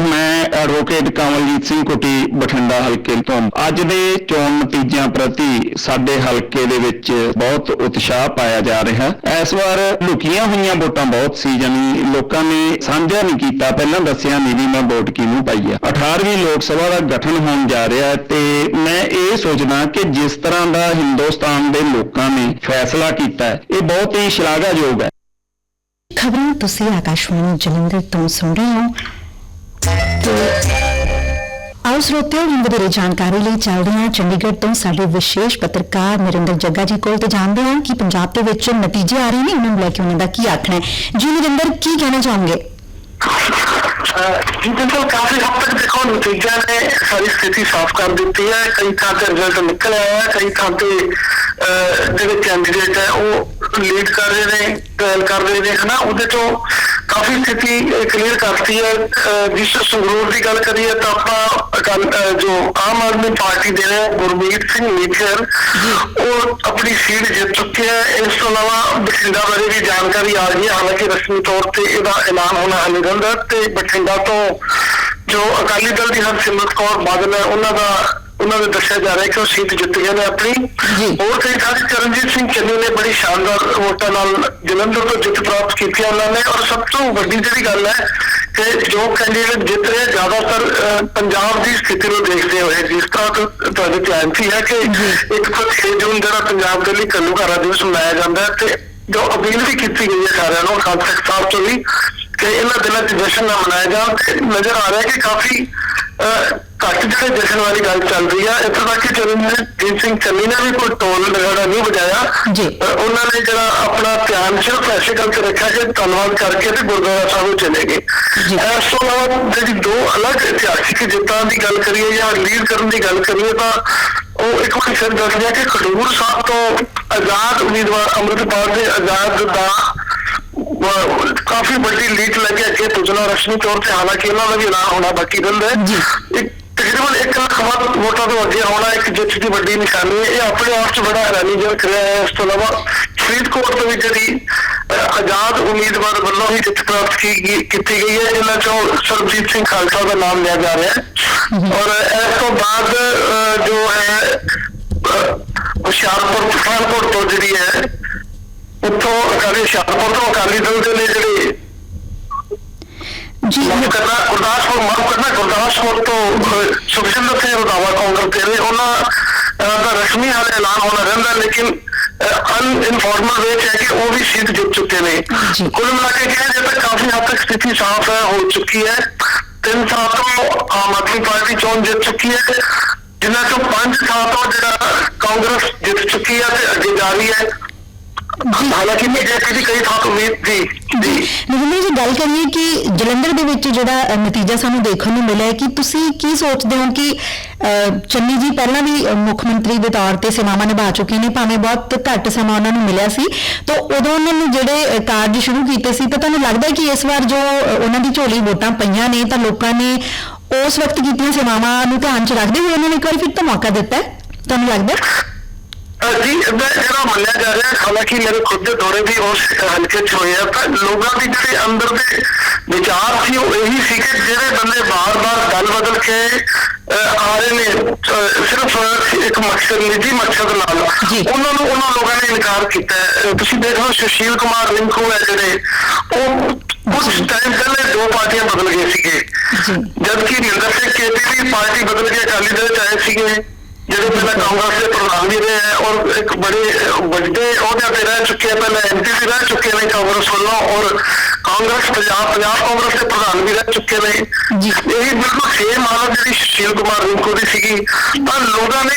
ਮੈਂ ਐਡਵੋਕੇਟ ਕਮਲਜੀਤ ਸਿੰਘ ਕੁਟੀ ਬਠਿੰਡਾ ਹਲਕੇ ਤੋਂ। ਅੱਜ ਦੇ ਚੋਣ ਨਤੀਜਿਆਂ ਪ੍ਰਤੀ ਸਾਡੇ ਹਲਕੇ ਦੇ ਵਿੱਚ ਬਹੁਤ ਉਤਸ਼ਾਹ ਪਾਇਆ ਜਾ ਰਿਹਾ। ਇਸ ਵਾਰ ਲੁਕੀਆਂ ਹੋਈਆਂ ਵੋਟਾਂ ਬਹੁਤ ਸੀ ਜਾਨੀ ਲੋਕਾਂ ਨੇ ਸਾਂਝਾ ਨਹੀਂ ਕੀਤਾ। ਪਹਿਲਾਂ ਦੱਸਿਆ ਨਹੀਂ ਵੀ ਮੈਂ ਵੋਟ ਕਿਹਨੂੰ ਪਾਈ ਆ। 18ਵੀਂ ਲੋਕ ਸਭਾ ਦਾ ਗਠਨ ਹੋਣ ਜਾ ਰਿਹਾ ਹੈ ਤੇ ਮੈਂ ਇਹ ਸੋਚਦਾ ਕਿ ਜਿਸ ਤਰ੍ਹਾਂ ਦਾ ਹਿੰਦੁਸਤਾਨ ਦੇ ਲੋਕਾਂ ਨੇ ਫੈਸਲਾ ਕੀਤਾ ਹੈ, ਇਹ ਬਹੁਤ ਹੀ ਸ਼ਲਾਘਾਯੋਗ ਹੈ। ਖਬਰਾਂ ਤੁਸੀਂ ਆਕਾਸ਼ਵਾਣੀ ਜਲੰਧਰ ਤੋਂ ਸੁਣ ਰਹੇ ਹੋ। ਆਓ ਸਰੋਤਿਓ ਹੁਣ ਵਧੇਰੇ ਜਾਣਕਾਰੀ ਲਈ ਚੱਲਦੇ ਹਾਂ ਚੰਡੀਗੜ੍ਹ ਤੋਂ ਸਾਡੇ ਵਿਸ਼ੇਸ਼ ਪੱਤਰਕਾਰ ਨਰਿੰਦਰ ਜੱਗਾ ਜੀ ਕੋਲ ਤੇ ਜਾਣਦੇ ਹਾਂ ਕਿ ਪੰਜਾਬ ਦੇ ਵਿੱਚ ਨਤੀਜੇ ਆ ਰਹੇ ਨੇ। ਉਹਨਾਂ ਨੂੰ ਲੈ ਕੇ ਉਹਨਾਂ ਦਾ ਕੀ ਆਖਣਾ ਹੈ? ਜੀ ਨਰਿੰਦਰ ਕੀ ਕਹਿਣਾ ਚਾਹੋਗੇ? ਜੀ ਬਿਲਕੁਲ ਕਾਫੀ ਹੱਦ ਤੱਕ ਦੇਖੋ ਨਤੀਜਿਆਂ ਨੇ ਸਾਰੀ ਸਥਿਤੀ ਸਾਫ਼ ਕਰ ਦਿੱਤੀ ਹੈ। ਕਈ ਥਾਂ ਤੇ ਰਿਜ਼ਲਟ ਨਿਕਲ ਆਇਆ ਹੈ ਕਈ ਥਾਂ ਤੇ ਅਹ, ਜਿਹੜੇ ਕੈਂਡੀਡੇਟ ਹੈ ਉਹ ਲੀਡ ਕਰ ਰਹੇ ਨੇ ਟ੍ਰਾਇਲ ਕਰ ਰਹੇ ਨੇ ਹਨਾ? ਉਹਦੇ ਤੋਂ ਕਾਫੀ ਸਥਿਤੀ ਕਲੀਅਰ ਕਰਤੀ ਹੈ। ਜਿਸ ਸੰਗਰੂਰ ਦੀ ਗੱਲ ਕਰੀਏ ਤਾਂ ਆਪਾਂ ਜੋ ਆਮ ਆਦਮੀ ਪਾਰਟੀ ਦੇ ਨੇ ਗੁਰਮੀਤ ਸਿੰਘ ਨੀਚਰ ਉਹ ਆਪਣੀ ਸੀਟ ਜਿੱਤ ਚੁੱਕੇ ਹੈ। ਇਸ ਤੋਂ ਇਲਾਵਾ ਬਠਿੰਡਾ ਬਾਰੇ ਵੀ ਜਾਣਕਾਰੀ ਆ ਗਈ ਹੈ। ਹਾਲਾਂਕਿ ਰਸਮੀ ਤੌਰ ਤੇ ਇਹਦਾ ਐਲਾਨ ਹੋਣਾ ਹਾਲੇ ਹੈ ਤੇ ਬਠਿੰਡਾ ਤੋਂ ਜੋ ਅਕਾਲੀ ਦਲ ਦੀ ਹਰਸਿਮਰਤ ਕੌਰ ਬਾਦਲ ਹੈ ਉਹਨਾਂ ਦਾ ਉਹਨਾਂ ਨੇ ਦੱਸਿਆ ਜਾ ਰਿਹਾ ਕਿ ਉਹ ਸੀਟ ਜਿੱਤ ਗਏ ਨੇ ਆਪਣੀ। ਹੋਰ ਕਈ ਤੇ ਚਰਨਜੀਤ ਸਿੰਘ ਚੰਨੀ ਨੇ ਬੜੀ ਸ਼ਾਨਦਾਰ ਵੋਟਾਂ ਨਾਲ ਜਲੰਧਰ ਤੋਂ ਜਿੱਤ ਪ੍ਰਾਪਤ ਕੀਤੀ ਉਹਨਾਂ ਨੇ। ਔਰ ਸਭ ਤੋਂ ਵੱਡੀ ਜਿਹੜੀ ਗੱਲ ਹੈ ਕਿ ਜੋ ਕੈਂਡੀਡੇਟ ਜਿੱਤ ਰਹੇ ਜ਼ਿਆਦਾਤਰ ਪੰਜਾਬ ਦੀ ਸਥਿਤੀ ਨੂੰ ਦੇਖਦੇ ਹੋਏ ਜਿਸ ਤਰ੍ਹਾਂ ਤੁਹਾਡੇ ਧਿਆਨ 'ਚ ਹੀ ਕਿ ਇੱਕ ਤੋਂ 6 ਜੂਨ ਜਿਹੜਾ ਪੰਜਾਬ ਦੇ ਲਈ ਘੱਲੂਘਾਰਾ ਦਿਵਸ ਮਨਾਇਆ ਜਾਂਦਾ ਹੈ ਤੇ ਜੋ ਅਪੀਲ ਵੀ ਕੀਤੀ ਗਈ ਹੈ ਸਾਰਿਆਂ ਨੂੰ ਖਾਲਸਾ ਸਾਹਿਬ ਤੋਂ ਵੀ ਕਿ ਇਹਨਾਂ ਦਿਨਾਂ 'ਚ ਜਸ਼ਨ ਨਾ ਮਨਾਇਆ ਜਾਣ ਤੇ ਨਜ਼ਰ ਆ ਰਿਹਾ ਕਿ ਕਾਫੀ ਘੱਟ ਜਿਹੜੇ ਜਸ਼ਨ ਵਾਲੀ ਗੱਲ ਚੱਲ ਰਹੀ ਹੈ ਇੱਥੋਂ ਤੱਕ ਕਿ ਚਰਨਜੀਤ ਸਿੰਘ ਚੰਨੀ ਨੇ ਵੀ ਕੋਈ ਟੋਲ ਵਗੈਰਾ ਨਹੀਂ ਵਜਾਇਆ ਜੀ। ਉਹਨਾਂ ਨੇ ਜਿਹੜਾ ਆਪਣਾ ਧਿਆਨ ਸਿਰਫ ਐਸੇ ਗੱਲ ਤੇ ਰੱਖਿਆ ਕਿ ਧੰਨਵਾਦ ਕਰਕੇ ਤੇ ਗੁਰਦੁਆਰਾ ਸਾਹਿਬ ਨੂੰ ਚਲੇ ਗਏ। ਇਸ ਤੋਂ ਇਲਾਵਾ ਜਿਹੜੀ ਦੋ ਅਲੱਗ ਇਤਿਹਾਸਿਕ ਜਿੱਤਾਂ ਦੀ ਗੱਲ ਕਰੀਏ ਜਾਂ ਲੀਡ ਕਰਨ ਦੀ ਗੱਲ ਕਰੀਏ ਤਾਂ ਉਹ ਇੱਕ ਵਾਰ ਫਿਰ ਦੱਸ ਦਿਆ ਕਿ ਖਡੂਰ ਸਾਹਿਬ ਤੋਂ ਆਜ਼ਾਦ ਉਮੀਦਵਾਰ ਅੰਮ੍ਰਿਤਪਾਲ ਦੇ ਆਜ਼ਾਦ ਦਾ ਕਾਫੀ ਵੱਡੀ ਲੀਡ ਲੈ ਕੇ ਅੱਗੇ ਪੁੱਜਣਾ ਰਸਮੀ ਤੌਰ ਤੇ ਹਾਲਾਂਕਿ ਇਹਨਾਂ ਦਾ ਵੀ ਐਲਾਨ ਹੋਣਾ ਬਾਕੀ ਰਹਿੰਦਾ ਹੈ। ਤਕਰੀਬਨ 1 ਲੱਖ ਵੱਧ ਵੋਟਾਂ ਤੋਂ ਅੱਗੇ ਹੋਣਾ ਇੱਕ ਜਿੱਤ ਦੀ ਵੱਡੀ ਨਿਸ਼ਾਨੀ ਹੈ। ਇਹ ਆਪਣੇ ਆਪ 'ਚ ਬੜਾ ਹੈਰਾਨੀਜਨਕ ਰਿਹਾ ਹੈ। ਇਸ ਤੋਂ ਇਲਾਵਾ ਫਰੀਦਕੋਟ ਤੋਂ ਵੀ ਜਿਹੜੀ ਆਜ਼ਾਦ ਉਮੀਦਵਾਰ ਵੱਲੋਂ ਹੀ ਜਿੱਤ ਪ੍ਰਾਪਤ ਕੀਤੀ ਗਈ ਹੈ ਇਹਨਾਂ 'ਚੋਂ ਸਰਬਜੀਤ ਸਿੰਘ ਖਾਲਸਾ ਦਾ ਨਾਮ ਲਿਆ ਜਾ ਰਿਹਾ ਹੈ। ਔਰ ਇਸ ਤੋਂ ਬਾਅਦ ਜੋ ਹੈ ਹੁਸ਼ਿਆਰਪੁਰ ਪਠਾਨਕੋਟ ਤੋਂ ਜਿਹੜੀ ਹੈ ਉੱਥੋਂ ਅਕਾਲੀ ਹੁਸ਼ਿਆਰਪੁਰ ਤੋਂ ਅਕਾਲੀ ਦਲ ਦੇ ਨੇ ਜਿਹੜੇ ਜੀ। ਕਰਨਾ ਗੁਰਦਾਸਪੁਰ ਮਾਫ ਕਰਨਾ ਗੁਰਦਾਸਪੁਰ ਤੋਂ ਸੁਖਜਿੰਦਰ ਸਿੰਘ ਰੰਧਾਵਾ ਕਾਂਗਰਸ ਦੇ ਨੇ। ਉਹਨਾਂ ਦਾ ਰਸਮੀ ਹਾਲੇ ਐਲਾਨ ਹੋਣਾ ਰਹਿੰਦਾ ਲੇਕਿਨ ਅਨਇਨਫੋਰਮਲ ਵੇ ਹੈ ਕਿ ਉਹ ਵੀ ਸੀਟ ਜਿੱਤ ਚੁੱਕੇ ਨੇ। ਜੀ। ਕੁੱਲ ਮਿਲਾ ਕੇ ਕਿਹਾ ਜਾਏ ਤਾਂ ਕਾਫੀ ਹੱਦ ਤੱਕ ਸਥਿਤੀ ਸਾਫ਼ ਹੈ ਹੋ ਚੁੱਕੀ ਹੈ। ਤਿੰਨ ਥਾਂ ਤੋਂ ਆਮ ਆਦਮੀ ਪਾਰਟੀ ਚੋਣ ਜਿੱਤ ਚੁੱਕੀ ਹੈ। ਜਿਨ੍ਹਾਂ ਤੋਂ ਪੰਜ ਥਾਂ ਤੋਂ ਜਿਹੜਾ ਕਾਂਗਰਸ ਜਿੱਤ ਚੁੱਕੀ ਹੈ ਤੇ ਅੱਗੇ ਜਾ ਰਹੀ ਹੈ। ਹਾਲਾਂਕਿ ਬੀਜੇਪੀ ਦੀ ਕਈ ਥਾਂ ਤੋਂ ਉਮੀਦ ਜੀ ਜੀ। ਨਰਿੰਦਰ ਜੀ ਗੱਲ ਕਰੀਏ ਕਿ ਜਲੰਧਰ ਦੇ ਵਿੱਚ ਜਿਹੜਾ ਨਤੀਜਾ ਸਾਨੂੰ ਦੇਖਣ ਨੂੰ ਮਿਲਿਆ ਹੈ ਕਿ ਤੁਸੀਂ ਕੀ ਸੋਚਦੇ ਹੋ ਕਿ ਚੰਨੀ ਜੀ ਪਹਿਲਾਂ ਵੀ ਮੁੱਖ ਮੰਤਰੀ ਦੇ ਤੌਰ ਤੇ ਸੇਵਾਵਾਂ ਨਿਭਾ ਚੁੱਕੇ ਨੇ ਭਾਵੇਂ ਬਹੁਤ ਘੱਟ ਸਮਾਂ ਉਹਨਾਂ ਨੂੰ ਮਿਲਿਆ ਸੀ। ਤਾਂ ਉਦੋਂ ਉਹਨਾਂ ਨੇ ਜਿਹੜੇ ਕਾਰਜ ਸ਼ੁਰੂ ਕੀਤੇ ਸੀ ਤਾਂ ਤੁਹਾਨੂੰ ਲੱਗਦਾ ਹੈ ਕਿ ਇਸ ਵਾਰ ਜੋ ਅ, ਉਹਨਾਂ ਦੀ ਝੋਲੀ ਵੋਟਾਂ ਪਈਆਂ ਨੇ ਤਾਂ ਲੋਕਾਂ ਨੇ ਉਸ ਵਕਤ ਕੀਤੀਆਂ ਸੇਵਾਵਾਂ ਨੂੰ ਧਿਆਨ 'ਚ ਰੱਖਦੇ ਹੋਏ ਉਹਨਾਂ ਨੇ ਇੱਕ ਵਾਰ ਫਿਰ ਤੋਂ ਮੌਕਾ ਦਿੱਤਾ ਤੁਹਾਨੂੰ ਲੱਗਦਾ ਜੀ ਮੈਂ ਜਿਹੜਾ ਮੰਨਿਆ ਜਾ ਰਿਹਾ ਹਾਲਾਂਕਿ ਮੇਰੇ ਖੁਦ ਦੇ ਦੌਰੇ ਵੀ ਉਸ ਹਲਕੇ 'ਚ ਹੋਏ ਆ ਤਾਂ ਲੋਕਾਂ ਦੀ ਜਿਹੜੇ ਅੰਦਰ ਦੇ ਵਿਚਾਰ ਸੀ ਉਹ ਇਹੀ ਸੀ ਕਿ ਜਿਹੜੇ ਬੰਦੇ ਬਾਰ-ਬਾਰ ਗੱਲ ਬਦਲ ਕੇ ਆ ਰਹੇ ਨੇ ਸਿਰਫ ਇੱਕ ਮਕਸਦ ਨਿੱਜੀ ਮਕਸਦ ਨਾਲ। ਉਹਨਾਂ ਨੂੰ ਉਹਨਾਂ ਲੋਕਾਂ ਨੇ ਇਨਕਾਰ ਕੀਤਾ ਤੁਸੀਂ ਦੇਖ ਲਓ ਸੁਸ਼ੀਲ ਕੁਮਾਰ ਰਿੰਕੂ ਹੈ ਜਿਹੜੇ ਉਹ ਕੁਝ ਟਾਈਮ ਪਹਿਲੇ ਦੋ ਪਾਰਟੀਆਂ ਬਦਲ ਗਏ ਸੀਗੇ। ਜਦਕਿ ਨਿੰਦਰ ਸਿੰਘ ਕੇਪੀ ਦੀ ਪਾਰਟੀ ਬਦਲ ਕੇ ਅਕਾਲੀ ਦਲ ਚ ਆਏ ਸੀਗੇ ਜਿਹੜੇ ਪਹਿਲਾਂ ਕਾਂਗਰਸ ਦੇ ਪ੍ਰਧਾਨ ਵੀ ਰਹੇ ਹੈ ਔਰ ਇੱਕ ਬੜੇ ਵੱਡੇ ਅਹੁਦਿਆਂ ਤੇ ਰਹਿ ਚੁੱਕੇ ਹੈ ਪਹਿਲਾਂ ਐਮਪੀ ਵੀ ਰਹਿ ਚੁੱਕੇ ਨੇ ਕਾਂਗਰਸ ਵੱਲੋਂ ਔਰ ਕਾਂਗਰਸ ਪੰਜਾਬ ਪੰਜਾਬ ਕਾਂਗਰਸ ਦੇ ਪ੍ਰਧਾਨ ਵੀ ਰਹਿ ਚੁੱਕੇ ਨੇ। ਜੀ। ਇਹ ਬਿਲਕੁਲ ਸੇਮ ਹਾਲਤ ਜਿਹੜੀ ਸੁਸ਼ੀਲ ਕੁਮਾਰ ਰਿੰਕੂ ਦੀ ਸੀਗੀ। ਤਾਂ ਲੋਕਾਂ ਨੇ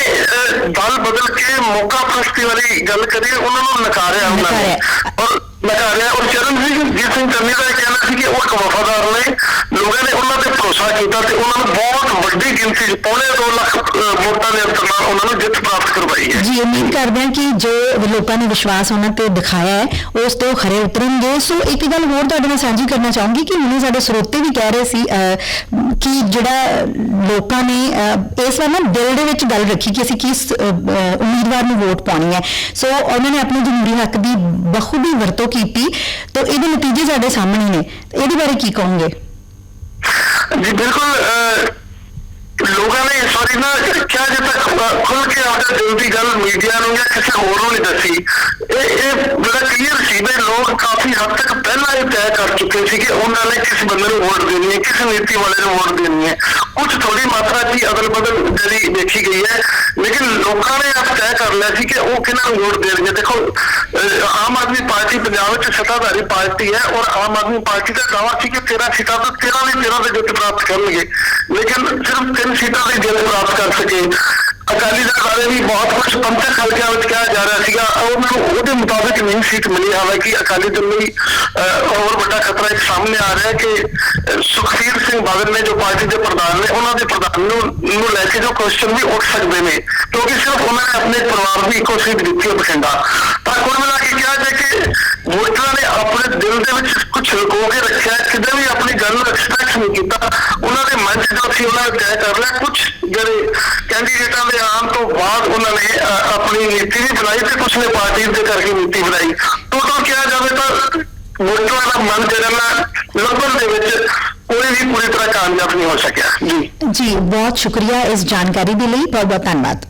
ਦਲ ਬਦਲ ਕੇ ਮੌਕਾ ਪ੍ਰਸਤੀ ਵਾਲੀ ਗੱਲ ਕਰੀ ਉਹਨਾਂ ਨੂੰ ਨਕਾਰਿਆ ਉਹਨਾਂ ਨੇ। ਔਰ ਨਕਾਰਿਆ। ਔਰ ਚਰਨਜੀਤ ਸਿੰਘ ਚੰਨੀ ਦਾ ਇਹ ਕਹਿਣਾ ਸੀ ਕਿ ਉਹ ਇੱਕ ਵਫਾਦਾਰ ਨੇ। ਤੇ ਤੇ ਉਹਨਾਂ ਨੂੰ ਬਹੁਤ ਵੱਡੀ ਗਿਣਤੀ 'ਚ ਪੌਣੇ 2 ਲੱਖ ਵੋਟਾਂ ਦੇ ਅੰਤਰ ਨਾਲ ਉਹਨਾਂ ਨੂੰ ਜਿੱਤ ਪ੍ਰਾਪਤ ਕਰਵਾਈ ਹੈ। ਜੀ, ਉਮੀਦ ਕਰਦੇ ਹਾਂ ਕਿ ਜੋ ਲੋਕਾਂ ਨੇ ਵਿਸ਼ਵਾਸ ਉਹਨਾਂ ਤੇ ਦਿਖਾਇਆ ਹੈ, ਉਸ ਤੋਂ ਖਰੇ ਉਤਰਨਗੇ। ਸੋ ਇੱਕ ਗੱਲ ਹੋਰ ਤੁਹਾਡੇ ਨਾਲ ਸਾਂਝੀ ਕਰਨਾ ਚਾਹੂੰਗੀ ਕਿ ਮੈਨੂੰ ਸਾਡੇ ਸਰੋਤੇ ਵੀ ਕਹਿ ਰਹੇ ਸੀ ਕਿ ਜਿਹੜਾ ਲੋਕਾਂ ਨੇ ਇਸ ਵਾਰ ਨਾ ਦਿਲ ਦੇ ਵਿੱਚ ਗੱਲ ਰੱਖੀ ਕਿ ਅਸੀਂ ਕਿਸ ਉਮੀਦਵਾਰ ਨੂੰ ਵੋਟ ਪਾਉਣੀ ਹੈ। ਸੋ ਉਹਨਾਂ ਨੇ ਆਪਣੇ ਜਮਹੂਰੀ ਹੱਕ ਦੀ ਬਖੂਬੀ ਵਰਤੋਂ ਕੀਤੀ, ਤਾਂ ਇਹਦੇ ਨਤੀਜੇ ਸਾਡੇ ਸਾਹਮਣੇ ਨੇ। ਇਹਦੇ ਬਾਰੇ ਕੀ ਕਹੋਗੇ? ਜੀ ਬਿਲਕੁਲ ਅਹ, ਲੋਕਾਂ ਨੇ ਇਸ ਵਾਰੀ ਨਾ ਕਿਹਾ ਜੇ ਤੱਕ ਖੁੱਲ ਕੇ ਆਪਣੇ ਦਿਲ ਦੀ ਗੱਲ ਮੀਡੀਆ ਨੂੰ ਜਾਂ ਕਿਸੇ ਹੋਰ ਨੂੰ ਨਹੀਂ ਦੱਸੀ ਇਹ ਇਹ ਬੜਾ ਕਲੀਅਰ ਸੀ ਦੇ ਲੋਕ ਕਾਫੀ ਹੱਦ ਤੱਕ ਪਹਿਲਾਂ ਹੀ ਤੈਅ ਕਰ ਚੁੱਕੇ ਸੀ ਕਿ ਉਹਨਾਂ ਨੇ ਕਿਸ ਬੰਦੇ ਨੂੰ ਵੋਟ ਦੇਣੀ ਹੈ ਕਿਸ ਨੀਤੀ ਵਾਲੇ ਨੂੰ ਵੋਟ ਦੇਣੀ ਹੈ। ਕੁਝ ਥੋੜੀ ਮਾਤਰਾ ਦੀ ਅਦਲ ਬਦਲ ਜਿਹੜੀ ਦੇਖੀ ਗਈ ਹੈ ਲੇਕਿਨ ਲੋਕਾਂ ਨੇ ਆਪ ਤੈਅ ਕਰ ਲਿਆ ਸੀ ਕਿ ਉਹ ਕਿਹਨਾਂ ਨੂੰ ਵੋਟ ਦੇਣਗੇ। ਦੇਖੋ ਅਹ ਆਮ ਆਦਮੀ ਪਾਰਟੀ ਪੰਜਾਬ ਵਿੱਚ ਸੱਤਾਧਾਰੀ ਪਾਰਟੀ ਹੈ ਔਰ ਆਮ ਆਦਮੀ ਪਾਰਟੀ ਦਾ ਦਾਅਵਾ ਸੀ ਕਿ 13 ਸੀਟਾਂ ਤੋਂ 13 ਦੇ 13 ਦੇ ਜਿੱਤ ਪ੍ਰਾਪਤ ਕਰਨਗੇ। ਲੇਕਿਨ ਸਿਰਫ ਤਿੰਨ ਸੀਟਾਂ ਦੀ ਜਿੱਤ ਪ੍ਰਾਪਤ ਕਰ ਸਕੇ। ਅਕਾਲੀ ਦਲ ਬਾਰੇ ਵੀ ਬਹੁਤ ਕੁਝ ਪੰਥਕ ਹਲਕਿਆਂ ਵਿੱਚ ਕਿਹਾ ਜਾ ਰਿਹਾ ਸੀਗਾ। ਉਹਨਾਂ ਨੂੰ ਉਹਦੇ ਮੁਤਾਬਕ ਨਹੀਂ ਸੀਟ ਮਿਲੀ। ਹਾਲਾਂਕਿ ਅਕਾਲੀ ਦਲ ਲਈ ਹੋਰ ਵੱਡਾ ਖਤਰਾ ਇੱਕ ਸਾਹਮਣੇ ਆ ਰਿਹਾ ਕਿ ਅਹ, ਸੁਖਬੀਰ ਸਿੰਘ ਬਾਦਲ ਨੇ ਜੋ ਪਾਰਟੀ ਦੇ ਪ੍ਰਧਾਨ ਨੇ ਉਹਨਾਂ ਦੇ ਪ੍ਰਧਾਨ ਨੂੰ ਲੈ ਕੇ ਜੋ ਕੁਐਸਚਨ ਵੀ ਉੱਠ ਸਕਦੇ ਨੇ। ਕਿਉਂਕਿ ਸਿਰਫ ਉਹਨਾਂ ਨੇ ਆਪਣੇ ਪਰਿਵਾਰ ਦੀ ਇੱਕੋ ਸੀਟ ਦਿੱਤੀ ਹੈ ਬਠਿੰਡਾ। ਤਾਂ ਕੁੱਲ ਮਿਲਾ ਕੇ ਕਿਹਾ ਜਾਏ ਕਿ ਵੋਟਰਾਂ ਨੇ ਆਪਣੇ ਦਿਲ ਦੇ ਵਿੱਚ ਕੁਝ ਲੁਕੋ ਕੇ ਰੱਖਿਆ, ਕਿਤੇ ਵੀ ਆਪਣੀ ਗੱਲ ਨੂੰ ਐਕਸਪ੍ਰੈਸ ਨਹੀਂ ਕੀਤਾ। ਉਹਨਾਂ ਦੇ ਮਨ 'ਚ ਜੋ ਸੀ, ਉਹਨਾਂ ਨੇ ਤੈਅ ਕਰ ਲਿਆ। ਕੁਝ ਜਿਹੜੇ ਕੈਂਡੀਡੇਟਾਂ ਦੇ ਆਉਣ ਤੋਂ ਬਾਅਦ ਉਹਨਾਂ ਨੇ ਆਪਣੀ ਨੀਤੀ ਵੀ ਬਣਾਈ ਤੇ ਕੁਝ ਨੇ ਪਾਰਟੀ ਦੇ ਕਰਕੇ ਨੀਤੀ ਬਣਾਈ। ਟੋਟਲ ਕਿਹਾ ਜਾਵੇ ਤਾਂ ਵੋਟਰਾਂ ਦਾ ਮਨ ਜਿਹੜਾ ਨਾ, ਲੱਭਣ ਦੇ ਵਿੱਚ ਕੋਈ ਵੀ ਪੂਰੀ ਤਰ੍ਹਾਂ ਕਾਮਯਾਬ ਨਹੀਂ ਹੋ ਸਕਿਆ। ਜੀ। ਜੀ, ਬਹੁਤ ਸ਼ੁਕਰੀਆ ਇਸ ਜਾਣਕਾਰੀ ਦੇ ਲਈ। ਬਹੁਤ ਬਹੁਤ ਧੰਨਵਾਦ।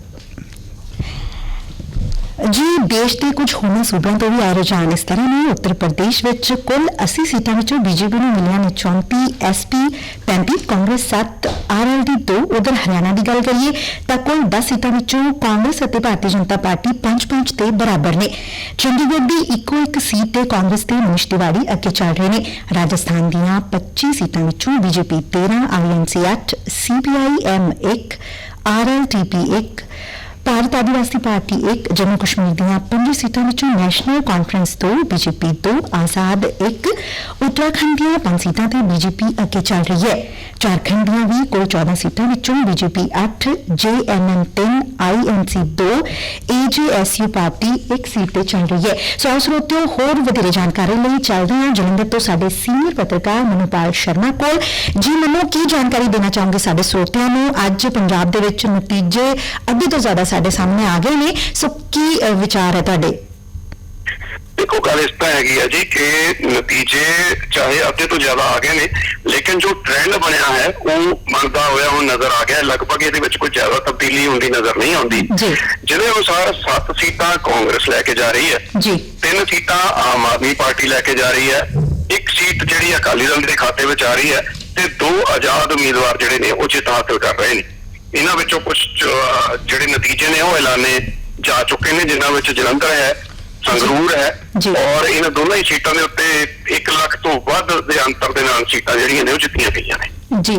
ਜੀ, ਦੇਸ਼ ਦੇ ਕੁਝ ਹੋਰਨਾਂ ਸੂਬਿਆਂ ਤੋਂ ਵੀ ਆ ਰੁਝਾਨ ਇਸ ਤਰ੍ਹਾਂ ਨੇ। ਉੱਤਰ ਪ੍ਰਦੇਸ਼ ਵਿੱਚ ਕੁੱਲ 80 ਸੀਟਾਂ ਵਿੱਚੋਂ ਬੀਜੇਪੀ ਨੂੰ ਮਿਲੀਆਂ ਨੇ 34 ਐਸਪੀ 35 ਕਾਂਗਰਸ 7 ਆਰਐਲਡੀ 2 ਉਧਰ ਹਰਿਆਣਾ ਦੀ ਗੱਲ ਕਰੀਏ ਤਾਂ ਕੁੱਲ 10 ਸੀਟਾਂ ਵਿੱਚੋਂ ਕਾਂਗਰਸ ਅਤੇ ਭਾਰਤੀ ਜਨਤਾ ਪਾਰਟੀ 5-5 ਤੇ ਬਰਾਬਰ ਨੇ। ਚੰਡੀਗੜ੍ਹ ਦੀ ਇੱਕੋ ਇੱਕ ਸੀਟ ਤੇ ਕਾਂਗਰਸ ਦੇ ਮਨੀਸ਼ ਤਿਵਾੜੀ ਅੱਗੇ ਚੱਲ ਰਹੇ ਨੇ। ਰਾਜਸਥਾਨ ਦੀਆਂ 25 ਸੀਟਾਂ ਵਿੱਚੋਂ BJP 13 INC 8 CPI M 1 RLTP 1 Bharat Adivasi party 1 Jammu Kashmir ਦੀਆਂ ਪੰਜ ਸੀਟਾਂ ਵਿੱਚੋਂ ਨੈਸ਼ਨਲ ਕਾਨਫਰੰਸ 2 ਬੀਜੇਪੀ 2 ਆਜ਼ਾਦ 1 ਉੱਤਰਾਖੰਡ ਦੀਆਂ ਪੰਜ ਸੀਟਾਂ ਤੇ ਬੀਜੇਪੀ ਅੱਗੇ ਚੱਲ ਰਹੀ ਹੈ। ਝਾਰਖੰਡ ਦੀਆਂ ਵੀ ਕੁੱਲ 14 ਸੀਟਾਂ ਵਿੱਚੋਂ BJP 8 JMM 3 INC 2 AJSU party ਇੱਕ ਸੀਟ ਤੇ ਚੱਲ ਰਹੀ ਹੈ। ਸੋ ਆਓ ਸਰੋਤਿਓ, ਹੋਰ ਵਧੇਰੇ ਜਾਣਕਾਰੀ ਲਈ ਚੱਲਦੇ ਹਾਂ ਜਲੰਧਰ ਤੋਂ ਸਾਡੇ ਸੀਨੀਅਰ ਪੱਤਰਕਾਰ ਮਨੋਪਾਲ ਸ਼ਰਮਾ ਕੋਲ। ਜੀ, ਮਨੋ ਕੀ ਜਾਣਕਾਰੀ ਦੇਣਾ ਚਾਹੋਗੇ ਸਾਡੇ ਸਰੋਤਿਆਂ ਨੂੰ? ਅੱਜ ਪੰਜਾਬ ਦੇ ਵਿੱਚ ਨਤੀਜੇ ਅੱਧੇ ਤੋਂ ਜ਼ਿਆਦਾ ਸਾਡੇ ਸਾਹਮਣੇ ਆ ਗਏ ਨੇ। ਸੋ ਕੀ ਵਿਚਾਰ ਹੈ ਤੁਹਾਡੇ? ਦੇਖੋ ਗੱਲ ਇਸ ਤਰ੍ਹਾਂ ਹੈਗੀ ਹੈ ਜੀ ਕਿ ਨਤੀਜੇ ਚਾਹੇ ਅੱਧੇ ਤੋਂ ਜ਼ਿਆਦਾ ਆ ਗਏ ਨੇ ਲੇਕਿਨ ਜੋ ਟ੍ਰੈਂਡ ਬਣਿਆ ਹੈ ਉਹ ਬਣਦਾ ਹੋਇਆ ਹੁਣ ਨਜ਼ਰ ਆ ਗਿਆ। ਲਗਭਗ ਇਹਦੇ ਵਿੱਚ ਕੋਈ ਜ਼ਿਆਦਾ ਤਬਦੀਲੀ ਹੁੰਦੀ ਨਜ਼ਰ ਨਹੀਂ ਆਉਂਦੀ। ਜਿਹਦੇ ਅਨੁਸਾਰ 7 ਸੀਟਾਂ ਕਾਂਗਰਸ ਲੈ ਕੇ ਜਾ ਰਹੀ ਹੈ। ਜੀ। ਤਿੰਨ ਸੀਟਾਂ ਆਮ ਆਦਮੀ ਪਾਰਟੀ ਲੈ ਕੇ ਜਾ ਰਹੀ ਹੈ। ਇੱਕ ਸੀਟ ਜਿਹੜੀ ਅਕਾਲੀ ਦਲ ਦੇ ਖਾਤੇ ਵਿੱਚ ਆ ਰਹੀ ਹੈ ਤੇ ਦੋ ਆਜ਼ਾਦ ਉਮੀਦਵਾਰ ਜਿਹੜੇ ਨੇ ਉਹ ਜਿੱਤ ਹਾਸਲ ਕਰ ਰਹੇ ਨੇ। ਇਹਨਾਂ ਵਿੱਚੋਂ ਕੁਝ ਜਿਹੜੇ ਨਤੀਜੇ ਨੇ ਉਹ ਐਲਾਨੇ ਜਾ ਚੁੱਕੇ ਨੇ ਜਿਨ੍ਹਾਂ ਵਿੱਚ ਜਲੰਧਰ ਹੈ ਸੰਗਰੂਰ ਹੈ। ਔਰ ਇਹਨਾਂ ਦੋਨਾਂ ਹੀ ਸੀਟਾਂ ਦੇ ਉੱਤੇ 1 ਲੱਖ ਤੋਂ ਵੱਧ ਦੇ ਅੰਤਰ ਦੇ ਨਾਲ ਸੀਟਾਂ ਜਿਹੜੀਆਂ ਨੇ ਉਹ ਜਿੱਤੀਆਂ ਗਈਆਂ ਨੇ। ਜੀ।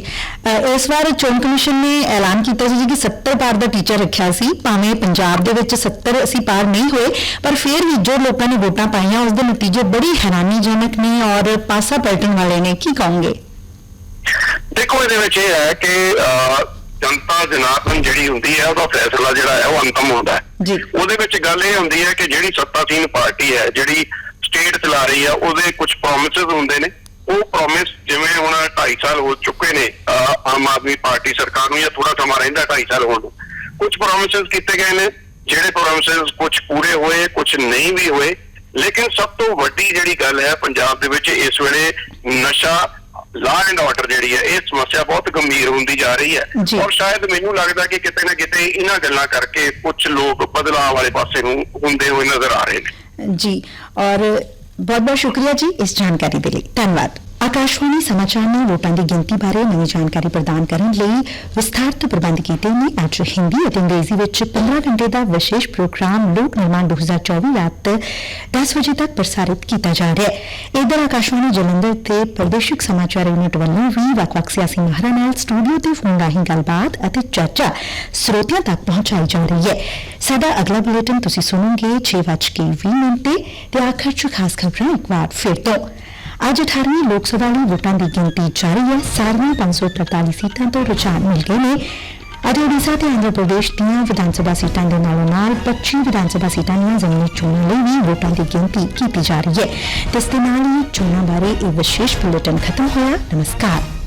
ਇਸ ਵਾਰ ਚੋਣ ਕਮਿਸ਼ਨ ਨੇ ਐਲਾਨ ਕੀਤਾ ਸੀ ਕਿ 70 ਪਾਰ ਦਾ ਟੀਚਰ ਰੱਖਿਆ ਸੀ। ਭਾਵੇਂ ਪੰਜਾਬ ਦੇ ਵਿੱਚ 70 ਅਸੀਂ ਪਾਰ ਨਹੀਂ ਹੋਏ ਪਰ ਫਿਰ ਵੀ ਜੋ ਲੋਕਾਂ ਨੇ ਵੋਟਾਂ ਪਾਈਆਂ ਉਸ ਦੇ ਨਤੀਜੇ ਬੜੀ ਹੈਰਾਨੀਜਨਕ ਨੇ ਔਰ ਪਾਸਾ ਪਲਟਣ ਵਾਲੇ ਨੇ। ਕੀ ਕਹੋਗੇ? ਦੇਖੋ ਇਹਦੇ ਵਿੱਚ ਇਹ ਹੈ ਕਿ ਜਨਤਾ ਜਨਾਰਦਨ ਜਿਹੜੀ ਹੁੰਦੀ ਹੈ ਉਹਦਾ ਫੈਸਲਾ ਜਿਹੜਾ ਹੈ ਉਹ ਅੰਤਮ ਹੁੰਦਾ ਹੈ। ਜੀ। ਉਹਦੇ ਵਿੱਚ ਗੱਲ ਇਹ ਹੁੰਦੀ ਹੈ ਕਿ ਜਿਹੜੀ ਸੱਤਾਸੀਨ ਪਾਰਟੀ ਹੈ ਜਿਹੜੀ ਸਟੇਟ ਚਲਾ ਰਹੀ ਹੈ ਉਹਦੇ ਕੁਝ ਪ੍ਰੋਮਿਸਸ ਹੁੰਦੇ ਨੇ। ਉਹ ਪ੍ਰੋਮਿਸ ਜਿਵੇਂ ਹੁਣ 2.5 ਸਾਲ ਹੋ ਚੁੱਕੇ ਨੇ ਆਮ ਆਦਮੀ ਪਾਰਟੀ ਸਰਕਾਰ ਨੂੰ ਜਾਂ ਥੋੜਾ ਸਮਾਂ ਰਹਿੰਦਾ 2.5 ਸਾਲ ਹੋਣ ਨੂੰ। ਕੁਝ ਪ੍ਰੋਮਿਸਸ ਕੀਤੇ ਗਏ ਨੇ ਜਿਹੜੇ ਪ੍ਰੋਮਿਸਸ ਕੁਝ ਪੂਰੇ ਹੋਏ ਕੁਝ ਨਹੀਂ ਵੀ ਹੋਏ। ਲੇਕਿਨ ਸਭ ਤੋਂ ਵੱਡੀ ਜਿਹੜੀ ਗੱਲ ਹੈ ਪੰਜਾਬ ਦੇ ਵਿੱਚ ਇਸ ਵੇਲੇ ਨਸ਼ਾ ਲਾ ਐਂਡ ਆਰਡਰ ਜਿਹੜੀ ਹੈ ਇਹ ਸਮੱਸਿਆ ਬਹੁਤ ਗੰਭੀਰ ਹੁੰਦੀ ਜਾ ਰਹੀ ਹੈ। ਔਰ ਸ਼ਾਇਦ ਮੈਨੂੰ ਲੱਗਦਾ ਕਿ ਕਿਤੇ ਨਾ ਕਿਤੇ ਇਹਨਾਂ ਗੱਲਾਂ ਕਰਕੇ ਕੁਝ ਲੋਕ ਬਦਲਾਅ ਵਾਲੇ ਪਾਸੇ ਨੂੰ ਹੁੰਦੇ ਹੋਏ ਨਜ਼ਰ ਆ ਰਹੇ ਨੇ। ਜੀ ਔਰ ਬਹੁਤ ਬਹੁਤ ਸ਼ੁਕਰੀਆ ਜੀ ਇਸ ਜਾਣਕਾਰੀ ਦੇ ਲਈ। ਧੰਨਵਾਦ। ਆਕਾਸ਼ਵਾਣੀ ਸਮਾਚਾਰ ਨੇ ਵੋਟਾਂ ਦੀ ਗਿਣਤੀ ਬਾਰੇ ਨਵੀਂ ਜਾਣਕਾਰੀ ਪ੍ਰਦਾਨ ਕਰਨ ਲਈ ਵਿਸਥਾਰਤ ਪ੍ਰਬੰਧ ਕੀਤੇ ਨੇ ਅੱਜ ਹਿੰਦੀ ਅਤੇ ਅੰਗਰੇਜ਼ੀ ਵਿੱਚ 15 ਘੰਟੇ ਦਾ ਵਿਸ਼ੇਸ਼ ਪ੍ਰੋਗਰਾਮ ਲੋਕ ਨਿਰਮਾਣ 2024 ਰਾਤ 10 ਵਜੇ ਤੱਕ ਪ੍ਰਸਾਰਿਤ ਕੀਤਾ ਜਾ ਰਿਹਾ ਹੈ ਇਧਰ ਆਕਾਸ਼ਵਾਣੀ ਜਲੰਧਰ ਤੇ ਪ੍ਰਦੇਸ਼ਿਕ ਸਮਾਚਾਰ ਯੂਨਿਟ ਵੱਲੋਂ ਵੀ ਵੱਖ-ਵੱਖ ਸਿਆਸੀ ਮਾਹਰਾਂ ਨਾਲ ਸਟੂਡੀਓ ਤੇ ਫੋਨ ਰਾਹੀਂ ਗੱਲਬਾਤ ਅਤੇ ਚਰਚਾ ਸਰੋਤਿਆਂ ਤੱਕ ਪਹੁੰਚਾਈ ਜਾ ਰਹੀ ਹੈ ਸਾਡਾ ਅਗਲਾ ਬੁਲੇਟਿਨ ਤੁਸੀਂ ਸੁਣੋਗੇ 6:20 ਮਿੰਟ ਤੇ ਆਖਰ 'ਚ ਖਾਸ ਖਬਰਾਂ ਇੱਕ ਵਾਰ ਫਿਰ ਤੋਂ ਅੱਜ 18ਵੀਂ ਲੋਕ ਸਭਾ ਲਈ ਵੋਟਾਂ ਦੀ ਗਿਣਤੀ ਜਾਰੀ ਹੈ। ਸਾਰੀਆਂ 543 ਸੀਟਾਂ ਤੋਂ ਰੁਝਾਨ ਮਿਲ ਗਏ ਨੇ। ਅਤੇ ਉੜੀਸਾ ਤੇ ਆਂਧਰਾ ਪ੍ਰਦੇਸ਼ ਦੀਆਂ ਵਿਧਾਨ ਸਭਾ ਸੀਟਾਂ ਦੇ ਨਾਲੋਂ ਨਾਲ 25 ਵਿਧਾਨ ਸਭਾ ਸੀਟਾਂ ਦੀਆਂ ਜ਼ਮੀਨੀ ਚੋਣਾਂ ਲਈ ਵੀ ਵੋਟਾਂ ਦੀ ਗਿਣਤੀ ਕੀਤੀ ਜਾ ਰਹੀ ਹੈ। ਤੇ ਇਸ ਦੇ ਨਾਲ ਹੀ ਚੋਣਾਂ ਬਾਰੇ ਇਹ ਵਿਸ਼ੇਸ਼ ਬੁਲੇਟਿਨ ਖਤਮ ਹੋਇਆ। ਨਮਸਕਾਰ।